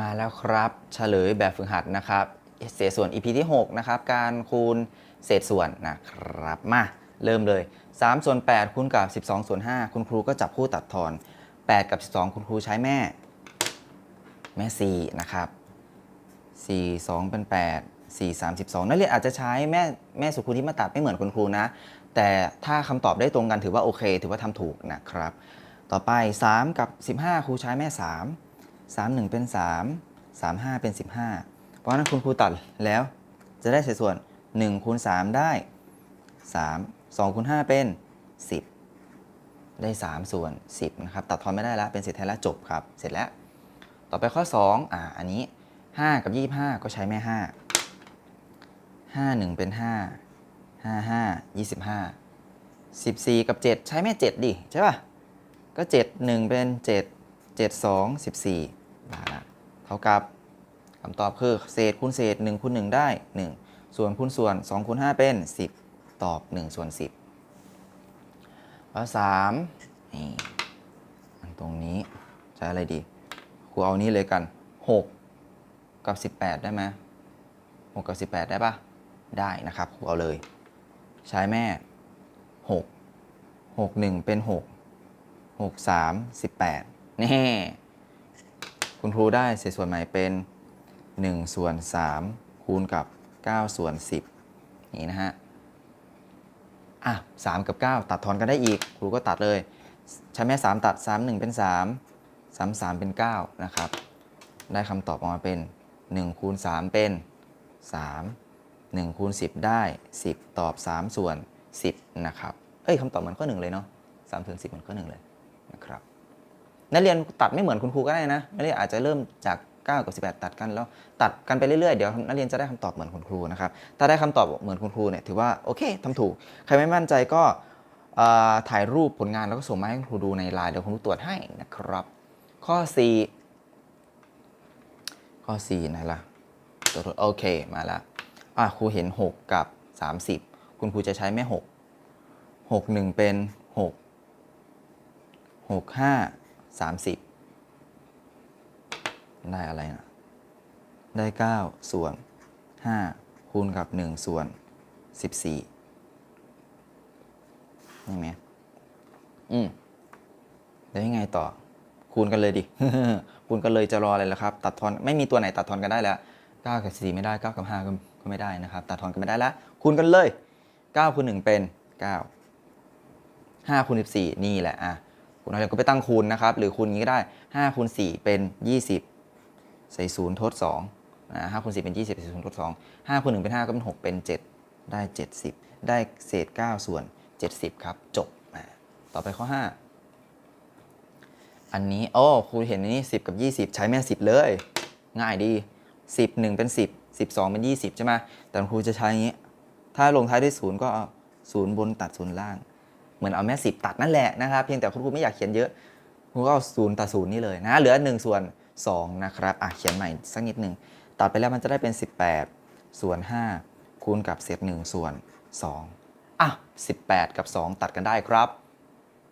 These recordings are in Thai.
มาแล้วครับเฉลยแบบฝึกหัดนะครับ เศษส่วน EP ที่ 6 นะครับ การคูณเศษส่วนนะครับ มาเริ่มเลย 3 ส่วน 8 คูณกับ 12 ส่วน 5 คุณครูก็จับคู่ตัดทอน 8 กับ 12 คุณครูใช้แม่ แม่ 4 นะครับ 4 2 เป็น 8 4 3 12นักเรียนอาจจะใช้แม่แม่สุขุนที่มาตัดไม่เหมือนคุณครูนะ แต่ถ้าคำตอบได้ตรงกันถือว่าโอเค ถือว่าทำถูกนะครับ ต่อไป 3 กับ 15 ครูใช้แม่ 3 3 1 เป็น 3 3 5 เป็น 15 เพราะฉะนั้นคุณครูตัดแล้วจะได้เศษส่วน1คูณ3ได้ 3 2คูณ5เป็น 10 ได้ 3 ส่วน 10 นะครับ ตัดทอนไม่ได้แล้วเป็นเศษแท้แล้วจบครับ เสร็จแล้ว ต่อไปข้อ 2 อ่า อันนี้ 5 กับ 25 ก็ใช้แม่ 5 5 1 เป็น 5 5 5 25 14 กับ 7 ใช้แม่ 7 ดิ ใช่ป่ะ ก็ 7 1 เป็น 7 7 2 14มาละเท่ากับคำตอบคือเศษคูณเศษ1คูณ1ได้ 1 ส่วนคูณส่วน2คูณ5เป็น 10 ตอบ 1 ส่วน 10ข้อ3นี่อันตรงนี้ใช้อะไรดีครูเอานี้เลยกัน 6 กับ 18 ได้ไหม6กับ 18 ได้ปะได้นะครับครูเอาเลย ใช้แม่ 6 6 1 เป็น 6 6 3 18 นี่ คุณครูได้เศษส่วนใหม่เป็น 1 ส่วน 3 คูณกับ 9 ส่วน 10 นี่นะฮะ อะ3กับ 9 ตัดทอนกันได้อีก ครูก็ตัดเลย ใช้แม่ 3 ตัด 3 1 เป็น 3 3 3 เป็น 9 นะครับ ได้คำตอบออกมาเป็น 1 คูณ 3 เป็น 3 1คูณ10 ได้ 10 ตอบ 3 ส่วน 10 นะครับ เอ้ยคำตอบเหมือนข้อ1เลยเนาะ3ถึง10เหมือนข้อ1เลยนะครับ นักเรียนตัดไม่เหมือนคุณครูก็ได้นะนักเรียนอาจจะเริ่มจาก9กับ18 ตัดกันแล้วตัดกันไปเรื่อยๆ เดี๋ยวนักเรียนจะได้คำตอบเหมือนคุณครูนะครับ ถ้าได้คำตอบเหมือนคุณครูเนี่ยถือว่าโอเคทำถูก ใครไม่มั่นใจก็ถ่ายรูปผลงานแล้วก็ส่งมาให้คุณครูดูในไลน์เดี๋ยวคุณครูตรวจให้นะครับ ข้อ 4 ข้อ4ไหนล่ะตัวทดโอเคมาล้วอะครูเห็น 6 กับ 30 คุณครูจะใช้แม่ 6 6 1 เป็น 6 6 5 30ได้อะไรนะได้ 9 ส่วน 5 คูณกับ 1 ส่วน 14นี่ไหมอืมแล้วยังไงต่อ คูณกันเลยดิ คูณกันเลยจะรออะไรล่ะครับ ตัดทอน ไม่มีตัวไหนตัดทอนกันได้แล้ว 9 กับ 4 ไม่ได้ 9 กับ 5 ก็ก็ไม่ได้นะครับ ตัดทอนกันไม่ได้แล้ว คูณกันเลย 9คูณ1เป็น 9 5คูณ14 นี่แหละอะ คุณนักเรียนก็ไปตั้งคูณนะครับ หรือคูณงนี้ก็ได้5คูณ4เป็น 20 ใส่ศูนย์ทด2นะ5คูณ4เป็น 20 ใส่ศูนย์ทด2 5คูณ1เป็น 5 ก็เป็น 6 เป็น 7 ได้ 70 ได้เศษ 9 ส่วน 70 ครับ จบอะต่อไปข้อ 5 อันนี้โอ้ครูเห็นอันนี้10 กับ 20 ใช้แม่10 เลย ง่ายดี 10 1 เป็น 10 12 เป็น 20 ใช่ไหมแต่ครูจะใช้อย่างนี้ ถ้าลงท้ายด้วยศูนย์ก็เอาศูนย์บนตัดศูนย์ล่าง เหมือนเอาแม่สิบตัดนั่นแหละนะครับเพียงแต่คุณครูไม่อยากเขียนเยอะคุณก็เอาศูนย์ตัดศูนย์นี่เลยนะเหลือ 1 ส่วน 2 นะครับอะเขียนใหม่สักนิดหนึ่งตัดไปแล้วมันจะได้เป็น 18 ส่วน 5 คูณกับเศษ1ส่วน 2อะ18 กับ 2 ตัดกันได้ครับ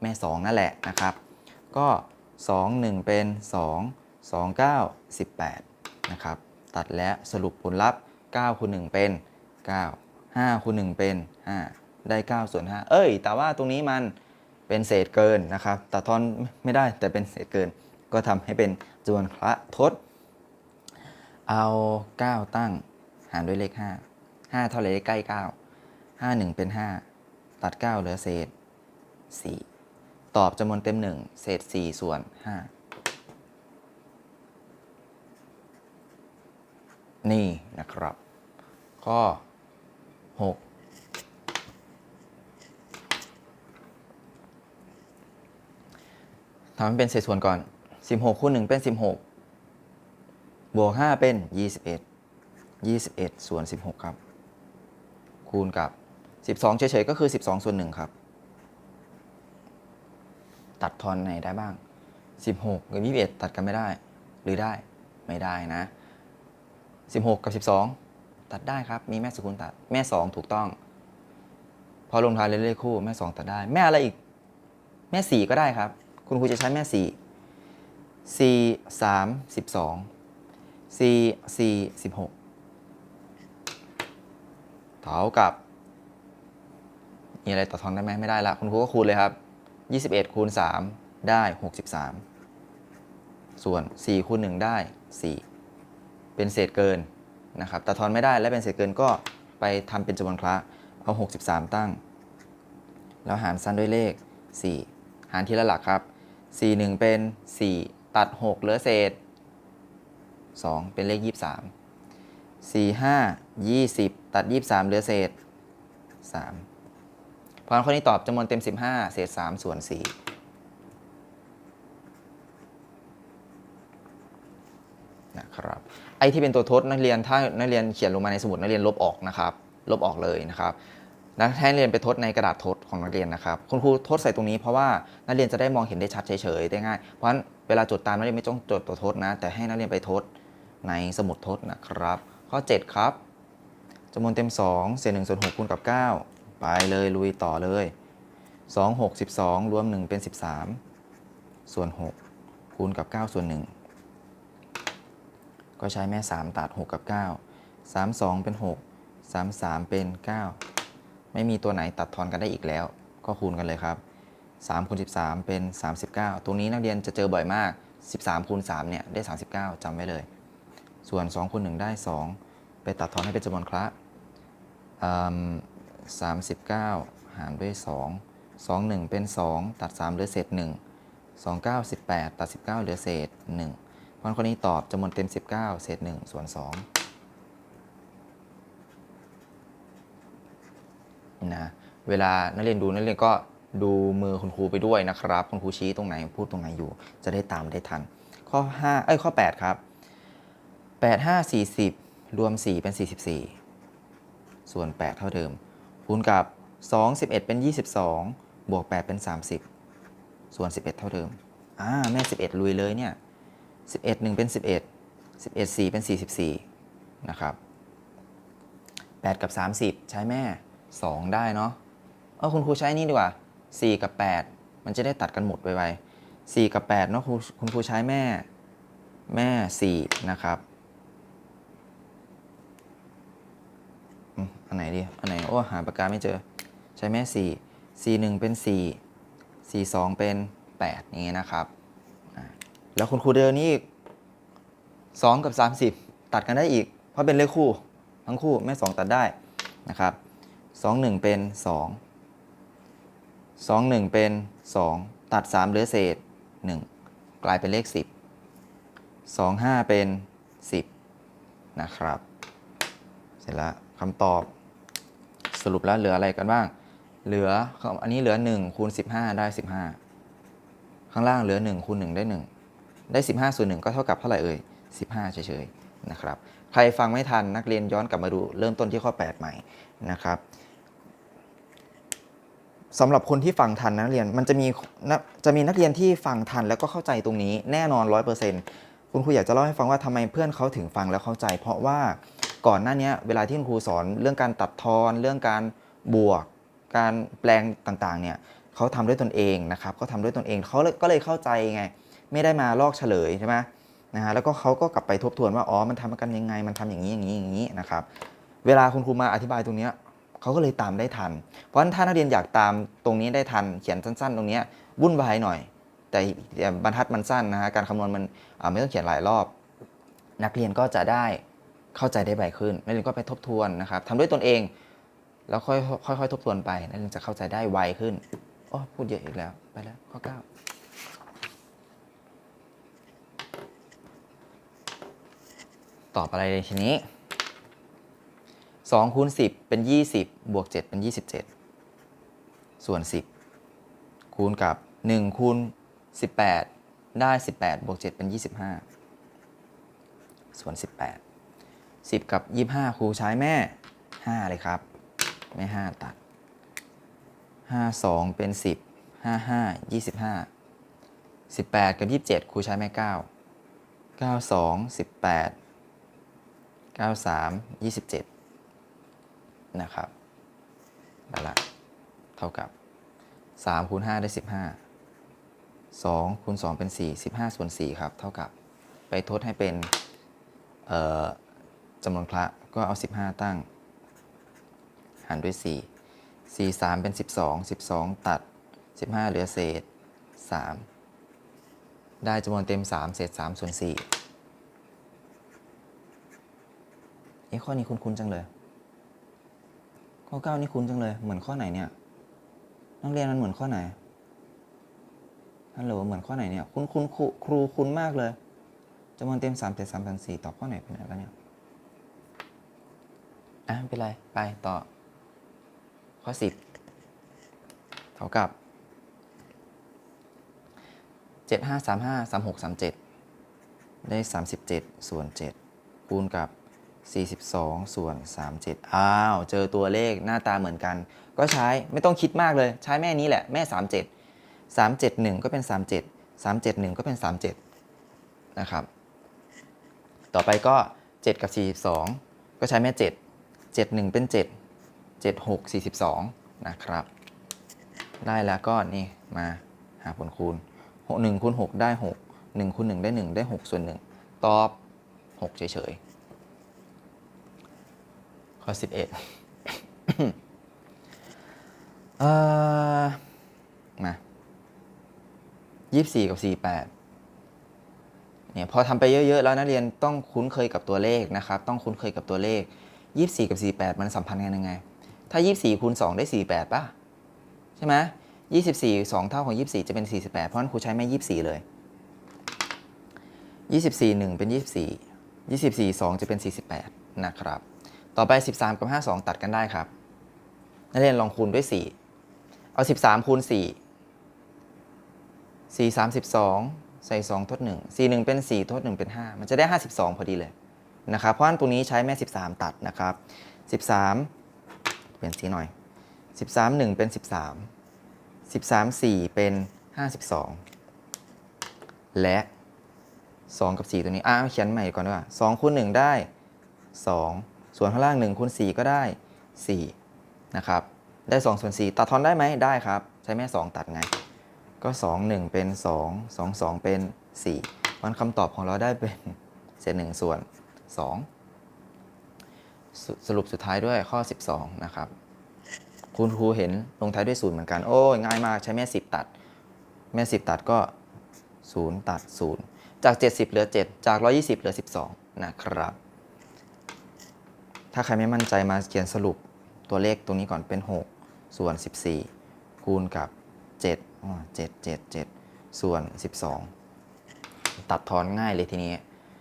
แม่ 2 นั่นแหละนะครับ ก็ 2 1 เป็น 2 2 9 18 นะครับ ตัดแล้วสรุปผลลัพธ์9คูณ1เป็น 9 5คูณ1เป็น 5 ได้9ส่วน5เอ้ย แต่ว่าตรงนี้มันเป็นเศษเกินนะครับตัดทอนไม่ได้แต่เป็นเศษเกิน ก็ทำให้เป็นจำนวนคละทด เอา 9 ตั้งหารด้วยเลข 5 5 เท่าไหร่ใกล้ 9 5 1 เป็น 5 ตัด 9 เหลือเศษ 4 ตอบจำนวนเต็ม 1 เศษ 4 ส่วน 5 นี่นะครับ ข้อ 6 ทำให้เป็นเศษส่วนก่อน 16คูณ1เป็น 16 บวก 5 เป็น 21 21 ส่วน 16 ครับ คูณกับ 12 เฉยๆ ก็คือ 12 ส่วน 1 ครับ ตัดทอนไหนได้บ้าง 16 กับ 21 ตัดกันไม่ได้ หรือได้ไม่ได้นะ 16 กับ 12 ตัดได้ครับ มีแม่สกุลตัด แม่ 2 ถูกต้อง พอลงท้ายเลขคู่ แม่ 2 ตัดได้ แม่อะไรอีก แม่ 4 ก็ได้ครับ คุณครูจะใช้แม่ 4 4 3 12สี่สี่สิบหกเท่ากับ มีอะไรต่อทอนได้ไหมไม่ได้ละ คุณครูก็คูณเลยครับ 21 คูณ 3 ได้ 63 ส่วน 4 คูณ 1 ได้ 4 เป็นเศษเกินนะครับแต่ทอนไม่ได้และเป็นเศษเกินก็ไปทำเป็นจำนวนคละเอา 63 ตั้ง แล้วหารสั้นด้วยเลข 4 หารทีละหลักครับ 4 1 เป็น 4 ตัด 6 เหลือเศษ 2 เป็นเลข 23 4 5 20 ตัด 23 เหลือเศษ 3 เพราะฉะนั้นข้อนี้ตอบจำนวนเต็ม 15 เศษ 3 ส่วน 4นะครับไอ้ที่เป็นตัวทดนักเรียนถ้านักเรียนเขียนลงมาในสมุดนักเรียนลบออกนะครับ ลบออกเลยนะครับ นักให้นักเรียนไปทดในกระดาษทดของนักเรียนนะครับ คุณครูทดใส่ตรงนี้เพราะว่านักเรียนจะได้มองเห็นได้ชัดเฉยๆได้ง่าย เพราะฉะนั้นเวลาจดตามนักเรียนไม่ต้องจดตัวทดนะ แต่ให้นักเรียนไปทดในสมุดทดนะครับ ข้อ 7 ครับจำนวนเต็ม 2 เศษ1ส่วน6คูณกับ 9 ไปเลยลุยต่อเลย 2 6 12 รวม 1 เป็น 13 ส่วน 6 คูณกับ 9 ส่วน 1 ก็ใช้แม่ 3 ตัด 6 กับ 9 3 2 เป็น 6 3 3 เป็น 9 ไม่มีตัวไหนตัดทอนกันได้อีกแล้ว ก็คูณกันเลยครับ3คูณ13 เป็น 39 ตรงนี้นักเรียนจะเจอบ่อยมาก 13คูณ3เนี่ยได้ 39จำไว้เลย ส่วน2คูณ1ได้ 2 ไปตัดทอนให้เป็นจำนวนคละอืม39หารด้วย2 2 1เป็น2ตัด3เหลือเศษ1 2 9 18ตัด19เหลือเศษ1เพราะฉะนั้นข้อนี้ตอบจำนวนเต็ม19เศษ1ส่วน2 นะเวลานักเรียนดูนักเรียนก็ดูมือคุณครูไปด้วยนะครับ คุณครูชี้ตรงไหนพูดตรงไหนอยู่ จะได้ตามได้ทัน ข้อ5เอ้ยข้อ 8 ครับ 8 5 40 รวม 4 เป็น 44 ส่วน 8 เท่าเดิม คูณกับ 2 11 เป็น 22 บวก 8 เป็น 30 ส่วน 11 เท่าเดิมอ่าแม่ 11 ลุยเลยเนี่ย 11 1 เป็น 11 11 4 เป็น 44 นะครับ 8 กับ 30 ใช้แม่ 2 ได้เนาะเออคุณครูใช้นี่ดีกว่า 4 กับ 8 มันจะได้ตัดกันหมดไวๆ4 กับ 8 เนาะคุณครูใช้แม่แม่ 4 นะครับอันไหนดี อันไหน โอ้หาปากกาไม่เจอ ใช้แม่ 4 4 1 เป็น 4 4 2 เป็น 8 อย่างเงี้ยนะครับ แล้วคุณครูเดินนี่อีก 2 กับ 30 ตัดกันได้อีก เพราะเป็นเลขคู่ ทั้งคู่แม่ 2 ตัดได้นะครับ 2 1 เป็น 2 2 1 เป็น 2 ตัด 3 เหลือเศษ 1 กลายเป็นเลข 10 2 5 เป็น 10 นะครับ เสร็จแล้วคำตอบสรุปแล้วเหลืออะไรกันบ้าง เหลืออันนี้เหลือ 1 คูณ 15 ได้ 15 ข้างล่างเหลือ 1 คูณ 1 ได้ 1 ได้ 15ส่วน1ก็เท่ากับเท่าไหร่เอ่ย 15 เฉยๆนะครับ ใครฟังไม่ทันนักเรียนย้อนกลับมาดูเริ่มต้นที่ข้อ 8 ใหม่นะครับ สำหรับคนที่ฟังทันนักเรียนมันจะมีนะจะมีนักเรียนที่ฟังทันแล้วก็เข้าใจตรงนี้แน่นอน100%คุณครูอยากจะเล่าให้ฟังว่าทำไมเพื่อนเขาถึงฟังแล้วเข้าใจ เพราะว่าก่อนหน้านี้เวลาที่คุณครูสอนเรื่องการตัดทอน เรื่องการบวก การแปลงต่างๆเนี่ยเขาทำด้วยตนเองนะครับเขาทำด้วยตนเองเขาเลยก็เลยเข้าใจไง ไม่ได้มาลอกเฉลยใช่ไหมนะฮะแล้วก็เขาก็กลับไปทบทวนว่าอ๋อมันทำกันยังไง มันทำอย่างนี้อย่างนี้อย่างนี้นะครับ เวลาคุณครูมาอธิบายตรงเนี้ย เขาก็เลยตามได้ทัน เพราะฉะนั้นถ้านักเรียนอยากตามตรงนี้ได้ทัน เขียนสั้น ๆ ตรงนี้วุ่นวายหน่อย แต่บรรทัดมันสั้นนะฮะการคำนวณมันไม่ต้องเขียนหลายรอบ นักเรียนก็จะได้เข้าใจได้ไวขึ้นนักเรียนก็ไปทบทวนนะครับทำด้วยตนเอง แล้วค่อยค่อยๆทบทวนไปนักเรียนจะเข้าใจได้ไวขึ้นโอ้พูดเยอะอีกแล้วไปแล้วข้อเก้าตอบอะไรเลยทีนี้ 2คูณ10 เป็น 20 บวก 7 เป็น 27 ส่วน 10 คูณกับ 1 คูณ 18 ได้ 18 บวก 7 เป็น 25 ส่วน 18 10 กับ 25 ครูใช้แม่ 5 เลยครับ แม่ 5 ตัด 5 2 เป็น 10 5 5 25 18 กับ 27 ครูใช้แม่ 9 9 2 18 93 27 นะครับนั่นละเท่ากับ3คูณ5ได้ 15 2คูณ2เป็น 4 15ส่วน4ครับ เท่ากับไปทดให้เป็นเอ่อจำนวนคละก็เอา 15 ตั้ง หารด้วย 4 4 3 เป็น 12 12 ตัด 15 เหลือเศษ 3 ได้จำนวนเต็ม 3 เศษ3ส่วน4เอ้ข้อนี้คุ้นๆจังเลย ข้อ9นี่คุ้นจังเลย เหมือนข้อไหนเนี่ย นักเรียนมันเหมือนข้อไหน ฮัลโหล เหมือนข้อไหนเนี่ย คุณคุณครูครูคุ้นมากเลยจำนวนเต็ม3เศษ3ส่วน4ตอบข้อไหนเป็นไหนแล้วเนี่ย อะไม่เป็นไร ไปต่อ ข้อ10เท่ากับ7 5 3 5 3 6 3 7ได้37ส่วน7คูณกับ 42 ส่วน 37 อ้าว เจอตัวเลขหน้าตาเหมือนกัน ก็ใช้ไม่ต้องคิดมากเลย ใช้แม่นี้แหละ แม่ 37 371 ก็เป็น 37 371 ก็เป็น 37 นะครับ ต่อไปก็ 7 กับ 42 ก็ใช้แม่ 7 71 เป็น 7 76 42 นะครับ ได้แล้วก็นี่มาหาผลคูณ 6 1คูณ6ได้ 6 1คูณ1ได้ 1 ได้ 6 ส่วน 1 ตอบ 6 เฉยๆ ข้อ11เอ่อมา24กับ48เนี่ยพอทำไปเยอะๆแล้วนักเรียนต้องคุ้นเคยกับตัวเลขนะครับ ต้องคุ้นเคยกับตัวเลข24กับ48มันสัมพันธ์กันยังไง ถ้า24คูณ2ได้48ป่ะ ใช่ไหม24 2เท่าของ24จะเป็น48เพราะฉะนั้นครูใช้แม่24เลย24 1เป็น24 24 2จะเป็น48นะครับ ต่อไป 13 กับ 52 ตัดกันได้ครับ นักเรียนลองคูณด้วย 4 เอา 13 คูณ 4 4 32 ใส่ 2 ทด 1 4 1 เป็น 4 ทด 1 เป็น 5 มันจะได้ 52 พอดีเลยนะครับ เพราะฉะนั้นตรงนี้ใช้แม่ 13 ตัดนะครับ 13 เปลี่ยนสีหน่อย 13 1 เป็น 13 13 4 เป็น 52 และ 2 กับ 4 ตัวนี้อะเขียนใหม่ก่อนดีกว่า2คูณ1ได้ 2 ส่วนข้างล่าง1คูณ4ก็ได้4นะครับ ได้2ส่วน4ตัดทอนได้ไหมได้ครับ ใช้แม่ 2 ตัดไง ก็ 2 1 เป็น 2 2 2 เป็น 4 มันคำตอบของเราได้เป็นเศษ1ส่วน2สสรุปสุดท้ายด้วยข้อ 12 นะครับ คุณครูเห็นลงท้ายด้วยศูนย์เหมือนกัน โอ้ยง่ายมากใช้แม่ 10 ตัด แม่ 10 ตัดก็ 0 ตัด 0 จาก 70 เหลือ 7 จาก 120 เหลือ 12 นะครับ ถ้าใครไม่มั่นใจมาเขียนสรุปตัวเลขตรงนี้ก่อนเป็น 6 ส่วน 14 คูณกับ 7อ๋อ7 7 7 ส่วน 12 ตัดทอนง่ายเลยทีนี้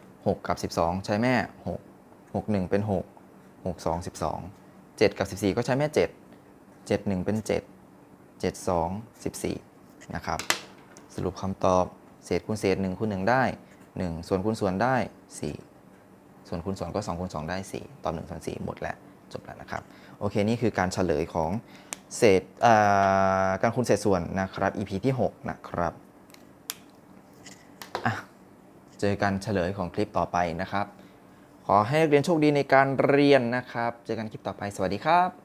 6 กับ 12 ใช้แม่ 6 6 1 เป็น 6 6 2 12 7 กับ 14 ก็ใช้แม่ 7 7 1 เป็น 7 7 2 14 นะครับ สรุปคำตอบเศษคูณเศษ 1 คูณ 1 ได้ 1 ส่วนคูณส่วนได้ 4 ส่วนคูณส่วนก็2คูณ2ได้ 4 ตอบ1ส่วน4หมดแล้ว จบแล้วนะครับ โอเค นี่คือการเฉลยของเศษการคูณเศษส่วนนะครับ EP ที่ 6 นะครับเจอกันเฉลยของคลิปต่อไปนะครับ ขอให้นักเรียนโชคดีในการเรียนนะครับ เจอกันคลิปต่อไปสวัสดีครับ